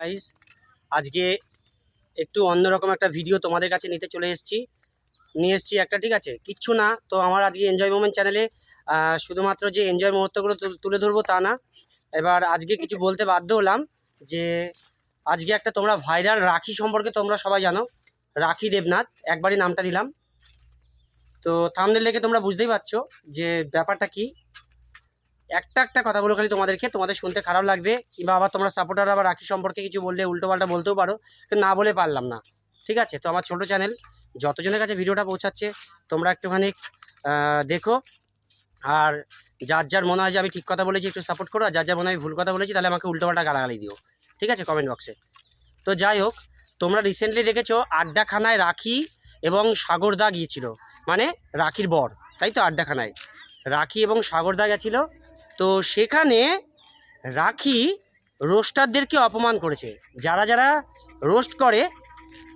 Guys আজকে একটু অন্যরকম একটা ভিডিও তোমাদের কাছে নিতে চলে এসেছি। নিয়ে এসেছি একটা, ঠিক আছে? কিচ্ছু না। তো আমার আজকে এনজয় মোমেন্ট চ্যানেলে শুধুমাত্র যে এনজয় মুহূর্তগুলো তুলে ধরবো তা না। এবার আজকে কিছু বলতে বাধ্য হলাম যে, আজকে একটা তোমরা ভাইরাল রাখি সম্পর্কে তোমরা সবাই জানো। রাখি দেবনাথ, একবারই নামটা দিলাম। তো থামনেল লেগে তোমরা বুঝতেই পারছ যে ব্যাপারটা কি। একটা একটা কথা বলো খালি তোমাদেরকে, তোমাদের শুনতে খারাপ লাগবে, কিংবা আবার তোমরা সাপোর্টার আবার রাখি সম্পর্কে কিছু বললে, উল্টোপাল্টা বলতেও পারো, কিন্তু না বলে পারলাম না। ঠিক আছে? তো আমার ছোট চ্যানেল যতজনের কাছে ভিডিওটা পৌঁছাচ্ছে, তোমরা একটুখানি দেখো। আর যার যার মনে হয় যে আমি ঠিক কথা বলেছি, একটু সাপোর্ট করো, আর যার যার মনে হয় ভুল কথা বলেছি, তাহলে আমাকে উল্টোপাল্টা গালাগালি দিও। ঠিক আছে? কমেন্ট বক্সে তো যাই হোক, তোমরা রিসেন্টলি দেখেছ, আড্ডাখানায় রাখি এবং সাগরদা গিয়েছিল। মানে রাখির বর, তাই তো আড্ডাখানায়? রাখি এবং সাগরদা গেছিল তো সেখানে রাখি রোস্টারদেরকে অপমান করেছে। যারা যারা রোস্ট করে,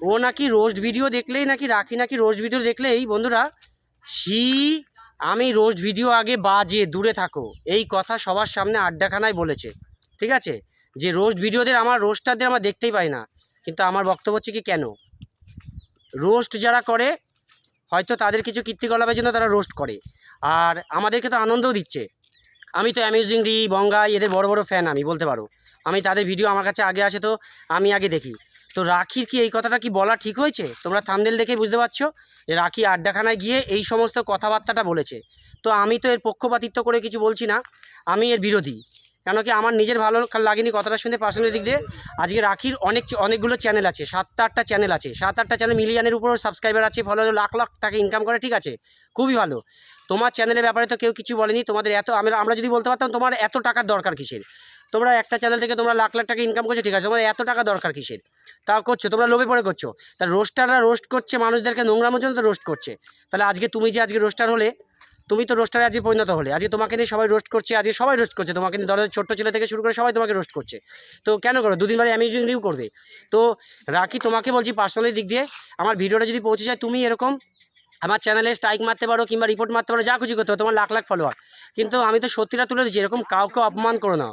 ও নাকি রোস্ট ভিডিও দেখলেই নাকি, রাখি নাকি রোস্ট ভিডিও দেখলেই, বন্ধুরা, ছি, আমি রোস্ট ভিডিও আগে বাজে, দূরে থাকো। এই কথা সবার সামনে আড্ডাখানায় বলেছে। ঠিক আছে? যে রোস্ট ভিডিওদের আমার, রোস্টারদের আমার দেখতেই পাই না। কিন্তু আমার বক্তব্য হচ্ছে কি, কেন? রোস্ট যারা করে, হয়তো তাদের কিছু কীর্তিকলাপের জন্য তারা রোস্ট করে। আর আমাদেরকে তো আনন্দও দিচ্ছে। আমি তো অ্যামিউজিং রি বঙ্গাই এদের বড় বড় ফ্যান আমি, বলতে পারো। আমি তাদের ভিডিও আমার কাছে আগে আসে তো, আমি আগে দেখি। তো রাখির কি এই কথাটা কি বলা ঠিক হয়েছে? তোমরা থামদেল দেখে বুঝতে পারছ? যে রাখি আড্ডাখানায় গিয়ে এই সমস্ত কথাবার্তাটা বলেছে। তো আমি তো এর পক্ষপাতিত্ব করে কিছু বলছি না। আমি এর বিরোধী। কেন কি আমার নিজের ভালো লাগেনি কথাটা শুনে পার্সোনাল দিক দিয়ে? আজকে রাখির অনেক অনেকগুলো চ্যানেল আছে, সাতটা আটটা চ্যানেল আছে। সাত আটটা চ্যানেল মিলিয়নের উপরও সাবস্ক্রাইবার আছে, ফলো লাখ লাখ টাকা ইনকাম করে, ঠিক আছে? খুবই ভালো। তোমার চ্যানেলের ব্যাপারে তো কেউ কিছু বলেনি, তোমাদের এত, আমরা আমরা যদি বলতে পারতাম তোমার এত টাকার দরকার কিসের? তোমরা একটা চ্যানেল থেকে তোমরা লাখ লাখ টাকা ইনকাম করছ, ঠিক আছে? তোমার এত টাকা দরকার কিসের? তা করছ, তোমরা লোভে পড়ে করছ। তা রোস্টাররা রোস্ট করছে, মানুষদেরকে নোংরামোর জন্য তো রোস্ট করছে। তাহলে আজকে তুমি যে আজকে রোস্টার হলে তুমি তো রোস্টারে আজকে পরিণত হলে। আজকে তোমাকে নিয়ে সবাই রোস্ট করছে আজকে সবাই রোস্ট করছে। তোমাকে নিয়ে দলের ছোট্ট ছেলে থেকে শুরু করে সবাই তোমাকে রোস্ট করছে। তো কেন করো? দুদিন বাদে অ্যামিউজিং রিভিউ করবে। তো রাখি, তোমাকে বলছি পার্সোনালি দিক দিয়ে, আমার ভিডিওটা যদি পৌঁছে যায়, তুমি এরকম আমার চ্যানেলে স্ট্রাইক মারতে পারো কিংবা রিপোর্ট মারতে পারো, যা খুশি করতে পারো, তোমার লাখ লাখ ফলোয়ার কিন্তু আমি তো সত্যিটা তুলে দিচ্ছি এরকম কাউকে অপমান করো না।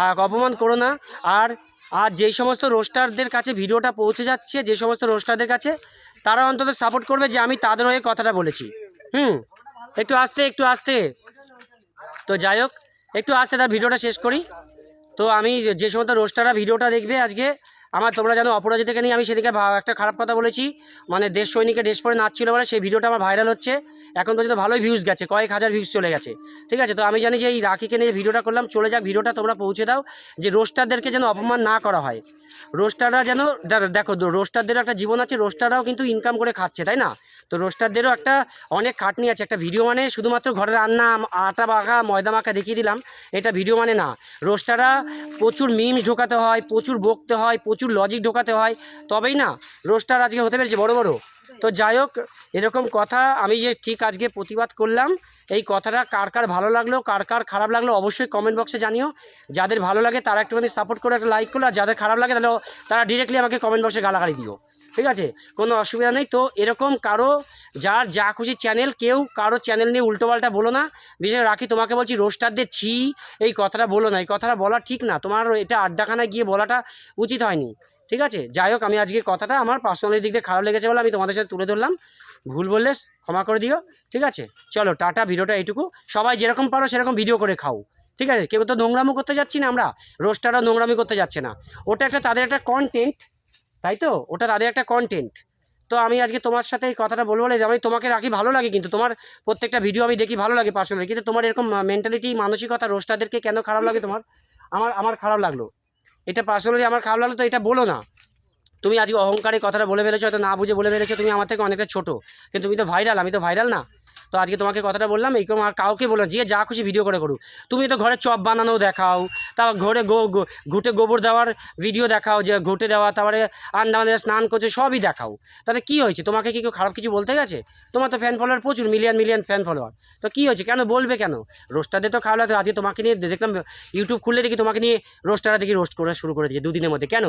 আর অপমান করো না। আর আর যেই সমস্ত রোস্টারদের কাছে ভিডিওটা পৌঁছে যাচ্ছে, যে সমস্ত রোস্টারদের কাছে, তারা অন্তত সাপোর্ট করবে যে আমি তাদের হয়ে কথাটা বলেছি। হুম? একটু আসতে একটু আসতে। তো যাই হোক, একটু আসতে, তার ভিডিওটা শেষ করি। তো আমি যে সমস্ত রোস্টাররা ভিডিওটা দেখবে আজকে আমার তোমরা জানো অপরাজিতাকে নিয়ে আমি সেদিকে একটা খারাপ কথা বলেছি। মানে দেশ সৈনিকের ড্রেস পরে নাচছিল বলে সেই ভিডিওটা আমার ভাইরাল হচ্ছে। এখন পর্যন্ত ভালোই ভিউজ গেছে, কয়েক হাজার ভিউজ চলে গেছে। ঠিক আছে? তো আমি জানি যে এই রাখিকে নিয়ে ভিডিওটা করলাম, চলে যাক, ভিডিওটা তোমরা পৌঁছে দাও যে রোস্টারদেরকে যেন অপমান না করা হয়। রোস্টাররা যেন দেখো রোস্টারদেরও একটা জীবন আছে রোস্টাররাও কিন্তু ইনকাম করে খাচ্ছে, তাই না? তো রোস্টারদেরও একটা অনেক খাটনি আছে। একটা ভিডিও মানে শুধুমাত্র ঘরে রান্না আটা মাখা ময়দা মাখা দেখিয়ে দিলাম, এটা ভিডিও মানে না। রোস্টাররা প্রচুর মিমস ঢোকাতে হয়, প্রচুর বকতে হয়, প্রচুর লজিক ঢোকাতে হয়, তবেই না রোস্টার আজকে হতে পেরেছে বড় বড়। তো যাই হোক, এরকম কথা আমি যে ঠিক আজকে প্রতিবাদ করলাম, এই কথাটা কার কার ভালো লাগল, কার কার খারাপ লাগল অবশ্যই কমেন্ট বক্সে জানিও। যাদের ভালো লাগে তারা একটুখানি সাপোর্ট করে একটা লাইক করল, আর যাদের খারাপ লাগে তাহলে তারা ডিরেক্টলি আমাকে কমেন্ট বক্সে গালাগালি দিও। ঠিক আছে? কোনো অসুবিধা নেই। তো এরকম কারও যার যা খুশি চ্যানেল কেউ কারও চ্যানেল নিয়ে উল্টোপাল্টা বলো না। বিশেষ রাখি, তোমাকে বলছি রোস্টারদের ছি, এই কথাটা বলো না। এই কথাটা বলা ঠিক না। তোমার এটা আড্ডাখানায় গিয়ে বলাটা উচিত হয়নি। ঠিক আছে? যাই হোক, আমি আজকে কথাটা আমার পার্সোনালি দিক দিয়ে খারাপ লেগেছে বলে আমি তোমাদের সাথে তুলে ধরলাম। ভুল বললে ক্ষমা করে দিও। ঠিক আছে? চলো, টাটা, ভিডিওটা এইটুকু। সবাই যেরকম পারো সেরকম ভিডিও করে খাও। ঠিক আছে? কেউ তো নোংরামো করতে যাচ্ছি না আমরা। রোস্টারও নোংরামি করতে যাচ্ছে না। ওটা একটা তাদের একটা কন্টেন্ট তাই তো? ওটা তাদের একটা কন্টেন্ট তো আমি আজকে তোমার সাথে এই কথাটা বলব বলে আমি তোমাকে রাখি ভালো লাগে কিন্তু তোমার প্রত্যেকটা ভিডিও আমি দেখি ভালো লাগে পার্সোনালি কিন্তু তোমার এরকম মেন্টালিটি মানসিকতা, রোস্টারদেরকে কেন খারাপ লাগে তোমার? আমার আমার খারাপ লাগল। এটা পার্সোনালি আমার খারাপ লাগল তো এটা বলো না। তুমি আজকে অহংকারে কথাটা বলে ফেলেছো, হয়তো না বুঝে বলে ফেলেছো, তুমি আমার থেকে অনেকটা ছোটো। কিন্তু তুমি তো ভাইরাল আমি তো ভাইরাল না। তো আজকে তোমাকে কথাটা বললাম এইরকম আর কাউকে বলো না, যে যা খুশি ভিডিও করে করুক। তুমি তো ঘরে চপ বানানো দেখাও তারপর ঘরে গো ঘুটে গোবর দেওয়ার ভিডিও দেখাও যে ঘুটে দেওয়া তারপরে আন্দামানে স্নান করছে সবই দেখাও। তাহলে কী হয়েছে? তোমাকে কি কেউ খারাপ কিছু বলতে গেছে? তোমার তো ফ্যান ফলোয়ার প্রচুর মিলিয়ন মিলিয়ন ফ্যান ফলোয়ার তো কী হয়েছে? কেন বলবে কেন? রোস্টারদের তো খারাপ লাগে আজকে তোমাকে নিয়ে দেখলাম ইউটিউব খুললে দেখি তোমাকে নিয়ে রোস্টাররা দেখি রোস্ট করা শুরু করে দিয়েছে দুদিনের মধ্যে। কেন?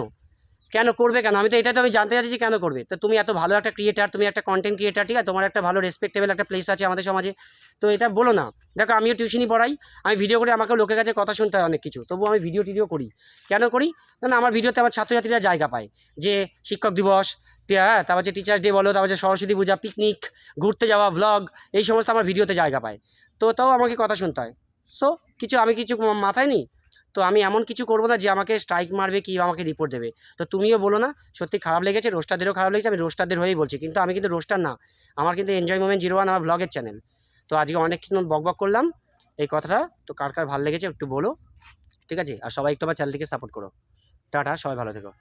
কেন করবে কেন? আমি তো এটা তো আমি জানতে চাচ্ছি কেন করবে? তো তুমি এত ভালো একটা ক্রিয়েটার তুমি একটা কন্টেন্ট ক্রিয়েটার ঠিক আছে? তোমার একটা ভালো রেসপেক্টেবল একটা প্লেস আছে আমাদের সমাজে। তো এটা বলো না। দেখো, আমিও টিউশনই পড়াই, আমি ভিডিও করে আমাকে লোকের কাছে কথা শুনতে হয় অনেক কিছু। তবুও আমি ভিডিও টিডিও করি। কেন করি? না আমার ভিডিওতে আমার ছাত্রছাত্রীরা জায়গা পায়। যে শিক্ষক দিবস হ্যাঁ তারপর যে টিচার্স ডে বলো, তারপর যে সরস্বতী পূজা পিকনিক ঘুরতে যাওয়া ভ্লগ এই সমস্ত আমার ভিডিওতে জায়গা পায়। তো তাও আমাকে কথা শুনতে হয়। সো কিছু, আমি কিছু মাথায় নিই? তো আমি এমন কিছু করব না যে আমাকে স্ট্রাইক মারবে কি আমাকে রিপোর্ট দেবে। তো তুমিও বলো না, সত্যি খারাপ লেগেছে রোস্টারদেরও খারাপ লেগেছে, আমি রোস্টারদের হয়েই বলছি। কিন্তু আমি কিন্তু রোস্টার না, আমার কিন্তু এনজয় মোমেন্ট জিরো ওয়ান আমার ব্লগের চ্যানেল তো আজকে অনেকক্ষণ বক বকবক করলাম, এই কথাটা, তো কার কার ভালো লেগেছে একটু বলো, ঠিক আছে? আর সবাই একটু আমার চ্যানেলটিকে সাপোর্ট করো। টাটা, সবাই ভালো থেকো।